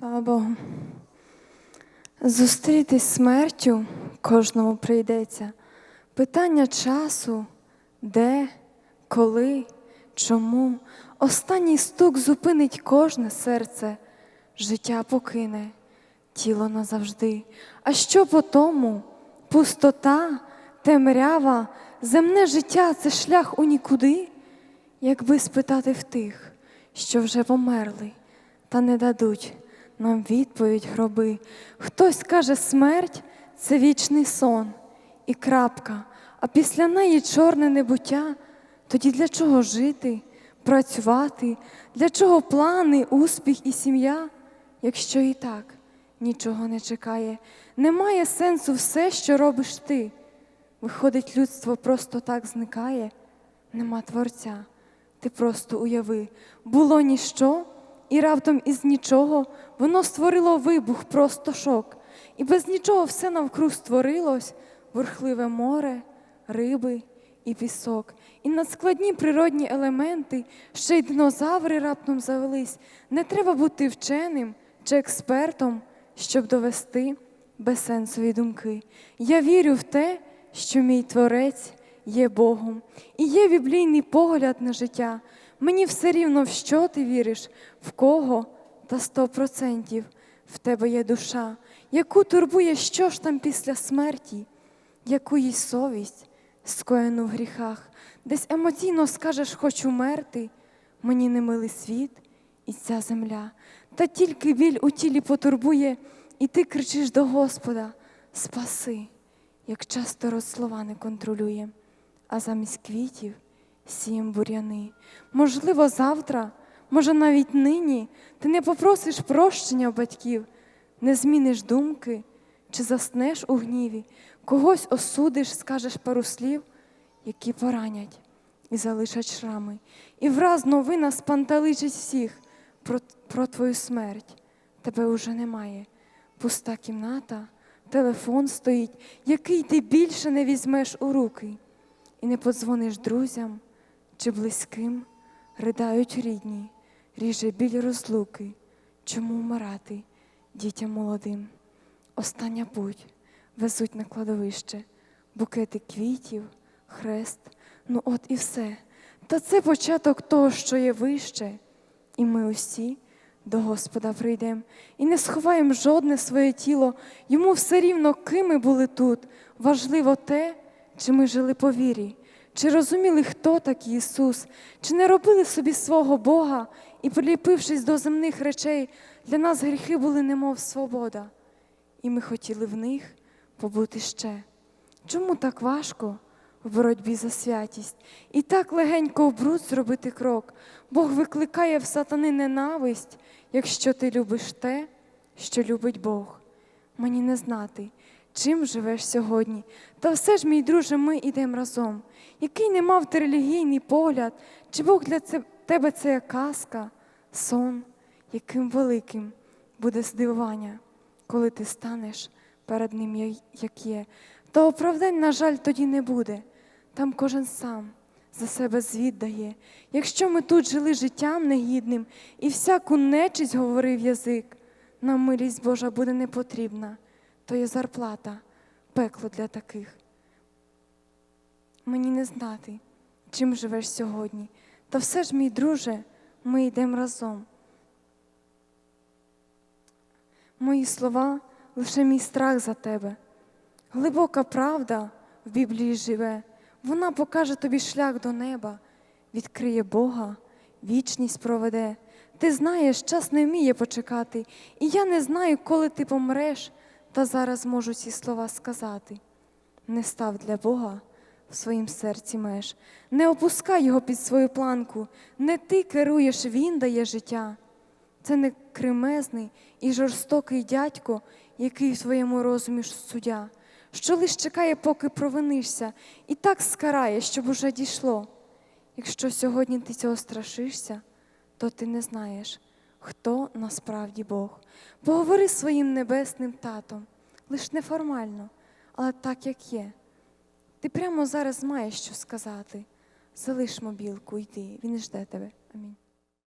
Слава Богу. Зустрітись смертю кожному прийдеться. Питання часу, де, коли, чому. Останній стук зупинить кожне серце, життя покине, тіло назавжди. А що по тому? Пустота, темрява, земне життя це шлях у нікуди. Якби спитати в тих, що вже померли, та не дадуть нам відповідь гроби. Хтось каже, смерть це вічний сон і крапка, а після неї чорне небуття. Тоді для чого жити, працювати, для чого плани, успіх і сім'я, якщо і так нічого не чекає, немає сенсу все, що робиш ти. Виходить, людство просто так зникає, нема творця. Ти просто уяви, було ніщо, і раптом із нічого воно створило вибух, просто шок. І без нічого все навкруг створилось бурхливе море, риби і пісок. І надскладні природні елементи, ще й динозаври раптом завелись. Не треба бути вченим чи експертом, щоб довести безсенсові думки. Я вірю в те, що мій творець є Богом, і є біблійний погляд на життя. Мені все рівно, в що ти віриш, в кого та сто процентів. В тебе є душа, яку турбує, що ж там після смерті, яку їй совість скоєну в гріхах, десь емоційно скажеш, хоч умерти, мені не милий світ і ця земля, та тільки біль у тілі потурбує, і ти кричиш до Господа: Спаси, як часто рот слова не контролює, а замість квітів сієм буряни. Можливо, завтра, може, навіть нині ти не попросиш прощення батьків, не зміниш думки чи заснеш у гніві, когось осудиш, скажеш пару слів, які поранять і залишать шрами. І враз новина спанталичить всіх про, про твою смерть. Тебе уже немає. Пуста кімната, телефон стоїть, який ти більше не візьмеш у руки, і не подзвониш друзям чи близьким, ридають рідні, ріже біль розлуки, чому вмирати дітям молодим. Остання путь. Везуть на кладовище, букети квітів, хрест, ну от і все. Та це початок того, що є вище, і ми усі до Господа прийдемо і не сховаємо жодне своє тіло, йому все рівно, ким ми були тут. Важливо те, чи ми жили по вірі, чи розуміли, хто такий Ісус, чи не робили собі свого Бога і, приліпившись до земних речей, для нас гріхи були немов свобода, і ми хотіли в них побути ще. Чому так важко в боротьбі за святість? І так легенько в бруд зробити крок. Бог викликає в сатани ненависть, якщо ти любиш те, що любить Бог. Мені не знати, чим живеш сьогодні. Та все ж, мій друже, ми йдемо разом. Який не мав ти релігійний погляд, чи Бог для тебе це казка, сон, яким великим буде здивування, коли ти станеш перед ним, як є. Та оправдань, на жаль, тоді не буде. Там кожен сам за себе звіт дає. Якщо ми тут жили життям негідним і всяку нечість говорив язик, нам милість Божа буде не потрібна, то є зарплата, пекло для таких. Мені не знати, чим живеш сьогодні. Та все ж, мій друже, ми йдемо разом. Мої слова лише мій страх за тебе. Глибока правда в Біблії живе, вона покаже тобі шлях до неба, відкриє Бога, вічність проведе. Ти знаєш, час не вміє почекати, і я не знаю, коли ти помреш, та зараз можу ці слова сказати. Не став для Бога в своїм серці меж, не опускай його під свою планку, не ти керуєш, він дає життя. Це не кремезний і жорстокий дядько, який в твоєму розумі суддя, що лиш чекає, поки провинишся, і так скарає, щоб уже дійшло. Якщо сьогодні ти цього страшишся, то ти не знаєш, хто насправді Бог. Поговори з своїм небесним татом, лиш неформально, але так, як є. Ти прямо зараз маєш що сказати. Залиш мобілку, йди, він жде тебе. Амінь.